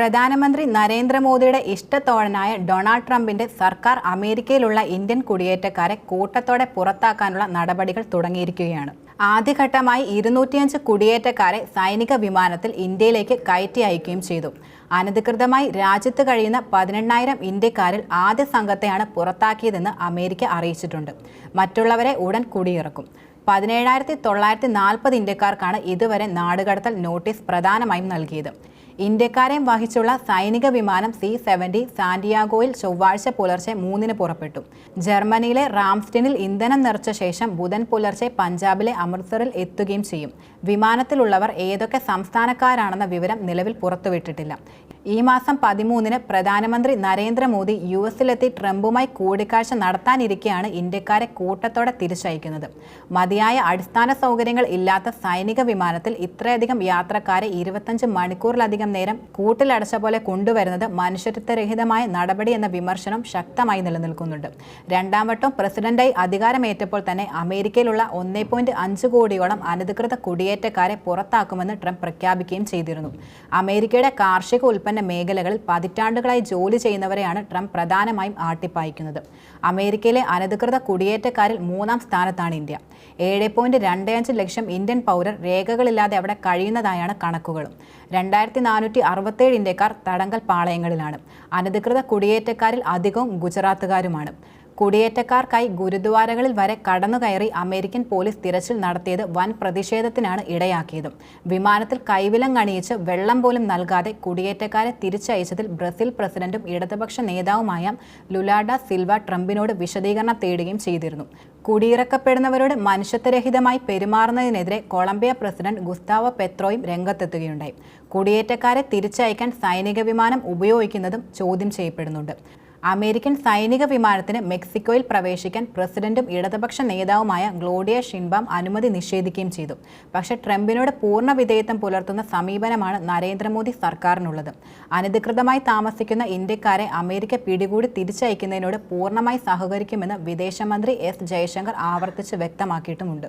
പ്രധാനമന്ത്രി നരേന്ദ്രമോദിയുടെ ഇഷ്ടത്തോഴനായ ഡൊണാൾഡ് ട്രംപിന്റെ സർക്കാർ അമേരിക്കയിലുള്ള ഇന്ത്യൻ കുടിയേറ്റക്കാരെ കൂട്ടത്തോടെ പുറത്താക്കാനുള്ള നടപടികൾ തുടങ്ങിയിരിക്കുകയാണ്. ആദ്യഘട്ടമായി ഇരുന്നൂറ്റിയഞ്ച് കുടിയേറ്റക്കാരെ സൈനിക വിമാനത്തിൽ ഇന്ത്യയിലേക്ക് കയറ്റി അയക്കുകയും ചെയ്തു. അനധികൃതമായി രാജ്യത്ത് കഴിയുന്ന പതിനെണ്ണായിരം ഇന്ത്യക്കാരിൽ ആദ്യ സംഘത്തെയാണ് പുറത്താക്കിയതെന്ന് അമേരിക്ക അറിയിച്ചിട്ടുണ്ട്. മറ്റുള്ളവരെ ഉടൻ കുടിയിറക്കും. പതിനേഴായിരത്തി തൊള്ളായിരത്തി നാൽപ്പത് ഇന്ത്യക്കാർക്കാണ് ഇതുവരെ നാടുകടത്തൽ നോട്ടീസ് പ്രധാനമായും നൽകിയത്. ഇന്ത്യക്കാരെയും വഹിച്ചുള്ള സൈനിക വിമാനം സി സെവന്റി സാന്റിയാഗോയിൽ ചൊവ്വാഴ്ച പുലർച്ചെ മൂന്നിന് പുറപ്പെട്ടു. ജർമ്മനിയിലെ റാംസ്റ്റിനിൽ ഇന്ധനം നിറച്ച ശേഷം ബുധൻ പുലർച്ചെ പഞ്ചാബിലെ അമൃത്സറിൽ എത്തുകയും ചെയ്യും. വിമാനത്തിലുള്ളവർ ഏതൊക്കെ സംസ്ഥാനക്കാരാണെന്ന വിവരം നിലവിൽ പുറത്തുവിട്ടിട്ടില്ല. ഈ മാസം പതിമൂന്നിന് പ്രധാനമന്ത്രി നരേന്ദ്രമോദി യു എസിലെത്തി ട്രംപുമായി കൂടിക്കാഴ്ച നടത്താനിരിക്കെയാണ് ഇന്ത്യക്കാരെ കൂട്ടത്തോടെ തിരിച്ചയക്കുന്നത്. മതിയായ അടിസ്ഥാന സൗകര്യങ്ങൾ ഇല്ലാത്ത സൈനിക വിമാനത്തിൽ ഇത്രയധികം യാത്രക്കാരെ ഇരുപത്തഞ്ച് മണിക്കൂറിലധികം നേരം കൂട്ടിലടച്ച പോലെ കൊണ്ടുവരുന്നത് മനുഷ്യത്വരഹിതമായ നടപടി എന്ന വിമർശനം ശക്തമായി നിലനിൽക്കുന്നുണ്ട്. രണ്ടാം വട്ടം പ്രസിഡന്റായി അധികാരമേറ്റപ്പോൾ തന്നെ അമേരിക്കയിലുള്ള ഒന്നേ പോയിന്റ് അഞ്ച് കോടിയോളം അനധികൃത കുടിയേറ്റക്കാരെ പുറത്താക്കുമെന്ന് ട്രംപ് പ്രഖ്യാപിക്കുകയും ചെയ്തിരുന്നു. അമേരിക്കയുടെ കാർഷിക ഉൽപ്പന്ന മേഖലകളിൽ പതിറ്റാണ്ടുകളായി ജോലി ചെയ്യുന്നവരെയാണ് ട്രംപ് പ്രധാനമായും ആട്ടിപ്പായിക്കുന്നത്. അമേരിക്കയിലെ അനധികൃത കുടിയേറ്റക്കാരിൽ മൂന്നാം സ്ഥാനത്താണ് ഇന്ത്യ. ഏഴ് പോയിന്റ് രണ്ട് അഞ്ച് ലക്ഷം ഇന്ത്യൻ പൗരർ രേഖകളില്ലാതെ അവിടെ കഴിയുന്നതായാണ് കണക്കുകളും. രണ്ടായിരത്തി നാനൂറ്റി അറുപത്തേഴ് ഇന്ത്യക്കാർ തടങ്കൽ പാളയങ്ങളിലാണ്. അനധികൃത കുടിയേറ്റക്കാരിൽ അധികവും ഗുജറാത്തുകാരുമാണ്. കുടിയേറ്റക്കാർക്കായി ഗുരുദ്വാരകളിൽ വരെ കടന്നുകയറി അമേരിക്കൻ പോലീസ് തിരച്ചിൽ നടത്തിയത് വൻ പ്രതിഷേധത്തിനാണ് ഇടയാക്കിയത്. വിമാനത്തിൽ കൈവിലം കണിയിച്ച് വെള്ളം പോലും നൽകാതെ കുടിയേറ്റക്കാരെ തിരിച്ചയച്ചതിൽ ബ്രസീൽ പ്രസിഡന്റും ഇടതുപക്ഷ നേതാവുമായ ലുലാഡ സിൽവ ട്രംപിനോട് വിശദീകരണം തേടുകയും ചെയ്തിരുന്നു. കുടിയിറക്കപ്പെടുന്നവരോട് മനുഷ്യത്വരഹിതമായി പെരുമാറുന്നതിനെതിരെ കൊളംബിയ പ്രസിഡന്റ് ഗുസ്താവോ പെത്രോയും രംഗത്തെത്തുകയുണ്ടായി. കുടിയേറ്റക്കാരെ തിരിച്ചയക്കാൻ സൈനിക വിമാനം ഉപയോഗിക്കുന്നതും ചോദ്യം ചെയ്യപ്പെടുന്നുണ്ട്. അമേരിക്കൻ സൈനിക വിമാനത്തിന് മെക്സിക്കോയിൽ പ്രവേശിക്കാൻ പ്രസിഡന്റും ഇടതുപക്ഷ നേതാവുമായ ഗ്ലോഡിയ ഷിൻബാം അനുമതി നിഷേധിക്കുകയും ചെയ്തു. പക്ഷേ ട്രംപിനോട് പൂർണ വിധേയത്വം പുലർത്തുന്ന സമീപനമാണ് നരേന്ദ്രമോദി സർക്കാരിനുള്ളത്. അനധികൃതമായി താമസിക്കുന്ന ഇന്ത്യക്കാരെ അമേരിക്ക പിടികൂടി തിരിച്ചയക്കുന്നതിനോട് പൂർണമായി സഹകരിക്കുമെന്ന് വിദേശമന്ത്രി എസ് ജയശങ്കർ ആവർത്തിച്ച് വ്യക്തമാക്കിയിട്ടുമുണ്ട്.